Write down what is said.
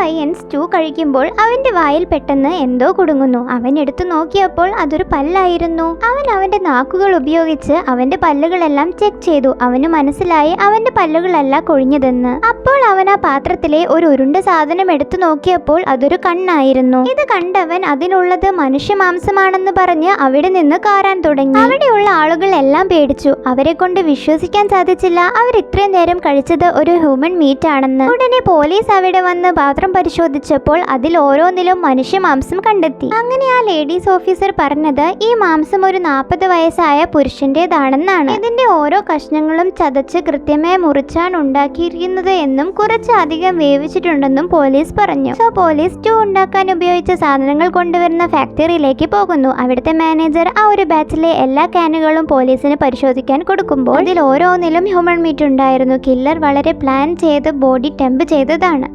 പയ്യൻ സ്റ്റൂ കഴിക്കുമ്പോൾ അവന്റെ വായിൽ പെട്ടെന്ന് എന്തോ കുടുങ്ങുന്നു. അവൻ എടുത്തു നോക്കിയപ്പോൾ അതൊരു പല്ലായിരുന്നു. അവൻ അവന്റെ നാക്കുകൾ ഉപയോഗിച്ച് അവന്റെ പല്ലുകളെല്ലാം ചെക്ക് ചെയ്തു. അവന് മനസ്സിലായി അവന്റെ പല്ലുകളല്ല കൊഴിഞ്ഞതെന്ന്. അപ്പോൾ അവൻ ആ പാത്രത്തിലെ ഒരു ഉരുണ്ട സാധനം എടുത്തു നോക്കിയപ്പോൾ അതൊരു കണ്ണായിരുന്നു. ഇത് കണ്ടവൻ അതിനുള്ളത് മനുഷ്യ മാംസമാണെന്ന് പറഞ്ഞ് അവിടെ നിന്ന് കാറാൻ തുടങ്ങി. അവിടെയുള്ള ആളുകൾ എല്ലാം പേടിച്ചു. അവരെ കൊണ്ട് വിശ്വസിക്കാൻ സാധിച്ചില്ല. അവർ ഇത്രയും നേരം കഴിച്ചത് ഒരു ഹ്യൂമൻ മീറ്റ് ആണെന്ന്. ഉടനെ പോലീസ് അവിടെ വന്ന് പാത്രം പരിശോധിച്ചപ്പോൾ അതിൽ ഓരോന്നിലും മനുഷ്യ മാംസം കണ്ടെത്തി. അങ്ങനെ ആ ലേഡീസ് ഓഫീസർ പറഞ്ഞത് ഈ മാംസം ഒരു നാൽപ്പത് വയസ്സായ പുരുഷന്റേതാണെന്നാണ്. ഇതിന്റെ ഓരോ കഷ്ണങ്ങളും ചതച്ച് കൃത്യമായി മുറിച്ചാണ് ഉണ്ടാക്കിയിരിക്കുന്നത് എന്നും കുറച്ചധികം വേവിച്ചിട്ടുണ്ടെന്നും പോലീസ് പറഞ്ഞു. സോ പോലീസ് ടു ഉണ്ടാക്കാൻ ഉപയോഗിച്ച സാധനങ്ങൾ കൊണ്ടുവരുന്ന ഫാക്ടറിയിലേക്ക് പോകുന്നു. അവിടുത്തെ മാനേജർ ആ ഒരു ബാച്ചിലെ എല്ലാ ക്യാനുകളും പോലീസിന് പരിശോധിക്കാൻ കൊടുക്കുമ്പോൾ അതിൽ ഓരോന്നിലും ഹ്യൂമൺ മീറ്റ് ഉണ്ടായിരുന്നു. കില്ലർ വളരെ പ്ലാൻ ചെയ്ത് ബോഡി ടെമ്പ് ചെയ്തതാണ്.